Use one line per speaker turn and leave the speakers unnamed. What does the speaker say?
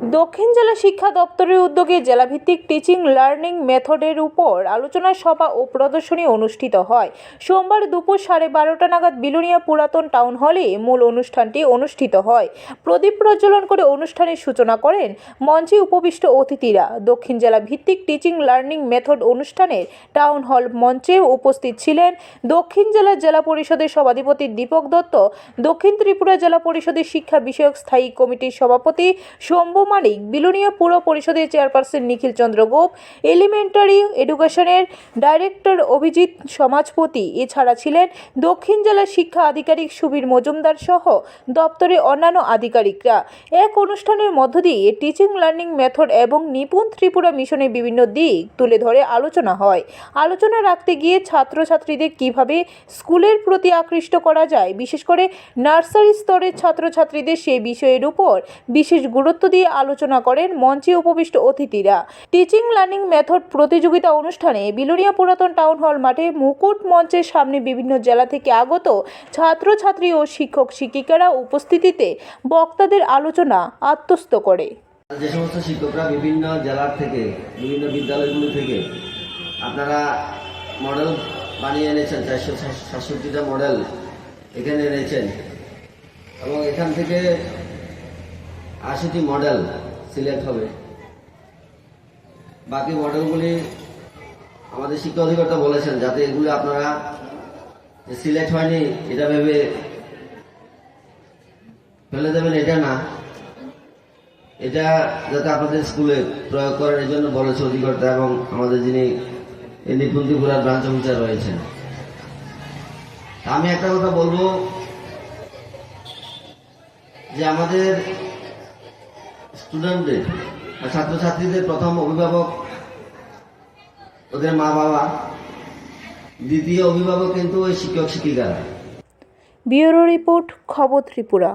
দক্ষিণ জেলা শিক্ষা দপ্তরের উদ্যোগে জেলাভিত্তিক টিচিং লার্নিং মেথডের উপর আলোচনা সভা ও প্রদর্শনী অনুষ্ঠিত হয়। সোমবার দুপুর সাড়ে বারোটা নাগাদ বিলুনিয়া পুরাতন টাউন হলে মূল অনুষ্ঠানটি অনুষ্ঠিত হয়। প্রদীপ প্রজ্বলন করে অনুষ্ঠানের সূচনা করেন মঞ্চে উপবিষ্ট অতিথিরা। দক্ষিণ জেলা ভিত্তিক টিচিং লার্নিং মেথড অনুষ্ঠানের টাউন হল মঞ্চে উপস্থিত ছিলেন দক্ষিণ জেলা জেলা পরিষদের সভাধিপতি দীপক দত্ত, দক্ষিণ ত্রিপুরা জেলা পরিষদের শিক্ষা বিষয়ক স্থায়ী কমিটির সভাপতি শম্ভু মালিক বিলুনিয়া পুর পরিষদের চেয়ারপারসন নিখিল চন্দ্র গোপ, এলিমেন্টারি এডুকেশনের ডাইরেক্টর অভিজিৎ সমাজপতি। এছাড়া ছিলেন দক্ষিণ জেলার শিক্ষা আধিকারিক সুবীর মজুমদার সহ দপ্তরের অন্যান্য আধিকারিকরা। এক অনুষ্ঠানের মধ্য দিয়ে টিচিং লার্নিং মেথড এবং নিপুণ ত্রিপুরা মিশনের বিভিন্ন দিক তুলে ধরে আলোচনা হয়। আলোচনা রাখতে গিয়ে ছাত্রছাত্রীদের কীভাবে স্কুলের প্রতি আকৃষ্ট করা যায়, বিশেষ করে নার্সারি স্তরের ছাত্রছাত্রীদের সেই বিষয়ের উপর বিশেষ গুরুত্ব দিয়ে আলোচনা করেন মঞ্চে উপবিষ্ট অতিথিরা। টিচিং লার্নিং মেথড প্রতিযোগিতা অনুষ্ঠানে বিলুনিয়া পুরাতন টাউন হল মাঠে মুকুট মঞ্চের সামনে বিভিন্ন জেলা থেকে আগত ছাত্রছাত্রী ও শিক্ষক শিক্ষিকারা উপস্থিতিতে বক্তাদের আলোচনা আত্মস্থ করে।
যে সমস্ত শিক্ষকরা বিভিন্ন জেলার থেকে, বিভিন্ন বিদ্যালয়গুলি থেকে আপনারা মডেল বানিয়ে এনেছেন, চারশো সাতষট্টিটা মডেল এখানে এনেছেন এবং এখান থেকে আশিটি মডেল সিলেক্ট হবে। বাকি মডেলগুলি আমাদের শিক্ষা অধিকর্তা বলেছেন, যাতে এগুলো আপনারা সিলেক্ট হয়নি, এটা ভেবে ফেলে দেবেন, এটা না। এটা যাতে আপনাদের স্কুলে প্রয়োগ এই জন্য বলেছে অধিকর্তা এবং আমাদের যিনি নিপুণ ব্রাঞ্চ অফিসার রয়েছেন। আমি একটা কথা বলব, যে আমাদের স্টুডেন্টদের ছাত্রছাত্রীদের প্রথম অভিভাবক ওদের মা বাবা, দ্বিতীয় অভিভাবক কিন্তু ওই শিক্ষক শিক্ষিকারা
ব্যুরো রিপোর্ট, খবর ত্রিপুরা।